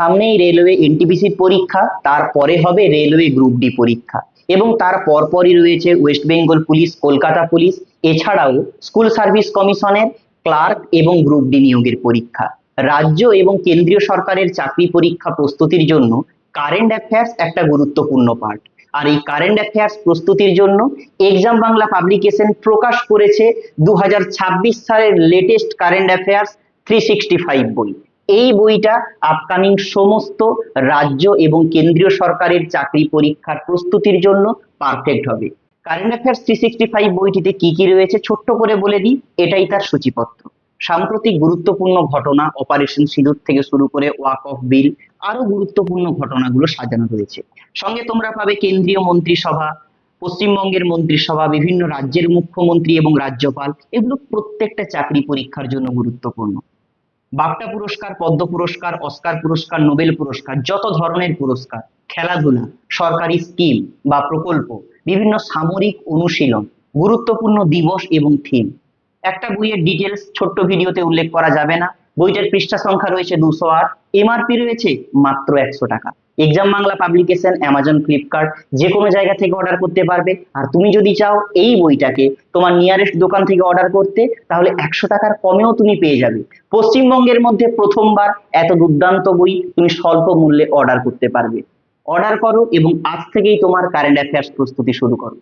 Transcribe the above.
সামনেই রেলওয়ে এনটিপিসির পরীক্ষা, তারপরে হবে রেলওয়ে গ্রুপ ডি পরীক্ষা এবং তার পরপরই রয়েছে West Bengal police Kolkata police এছাড়াও স্কুল সার্ভিস কমিশনের ক্লার্ক এবং গ্রুপ ডি নিয়োগের পরীক্ষা। রাজ্য এবং কেন্দ্রীয় সরকারের চাকরি পরীক্ষা প্রস্তুতির জন্য কারেন্ট অ্যাফেয়ার্স একটা গুরুত্বপূর্ণ পার্ট আর এই কারেন্ট অ্যাফেয়ার্স প্রস্তুতির জন্য এক্সাম বাংলা পাবলিকেশন প্রকাশ করেছে দু হাজার ছাব্বিশ সালের latest current affairs three sixty five বই। এই বইটা আপকামিং সমস্ত রাজ্য এবং কেন্দ্রীয় সরকারের চাকরি পরীক্ষার প্রস্তুতির জন্য পারফেক্ট হবে। Current affairs three sixty five বইটিতে কি কি রয়েছে ছোট্ট করে বলে দিই, এটাই তার সূচিপত্র। সাম্প্রতিক গুরুত্বপূর্ণ ঘটনা অপারেশন সিঁদুর থেকে শুরু করে ওয়াক অফ বিল আরও গুরুত্বপূর্ণ ঘটনাগুলো সাজানো রয়েছে। সঙ্গে তোমরা পাবে কেন্দ্রীয় মন্ত্রিসভা, পশ্চিমবঙ্গের মন্ত্রিসভা, বিভিন্ন রাজ্যের মুখ্যমন্ত্রী এবং রাজ্যপাল। এগুলো প্রত্যেকটা চাকরি পরীক্ষার জন্য গুরুত্বপূর্ণ। বাফটা পুরস্কার, পদ্ম পুরস্কার, অস্কার পুরস্কার, নোবেল পুরস্কার, যত ধরনের পুরস্কার, খেলাধুলা, সরকারি স্কিম বা প্রকল্প, বিভিন্ন সামরিক অনুশীলন, গুরুত্বপূর্ণ দিবস এবং থিম একটা বইয়ের ডিটেলস ছোট্ট ভিডিওতে উল্লেখ করা যাবে না। বইটার পৃষ্ঠা সংখ্যা রয়েছে দুশো আট এমআরপি রয়েছে মাত্র একশো টাকা। Exam Bangla publication Amazon Flipkart যে কোনো জায়গা থেকে অর্ডার করতে পারবে। আর তুমি যদি চাও এই বইটাকে তোমার নিয়ারেস্ট দোকান থেকে অর্ডার করতে, তাহলে একশো টাকার কমেও তুমি পেয়ে যাবে। পশ্চিমবঙ্গের মধ্যে প্রথমবার এত দুর্দান্ত বই তুমি স্বল্প মূল্যে অর্ডার করতে পারবে। অর্ডার করো এবং আজ থেকেই তোমার কারেন্ট অ্যাফেয়ার্স প্রস্তুতি শুরু করো।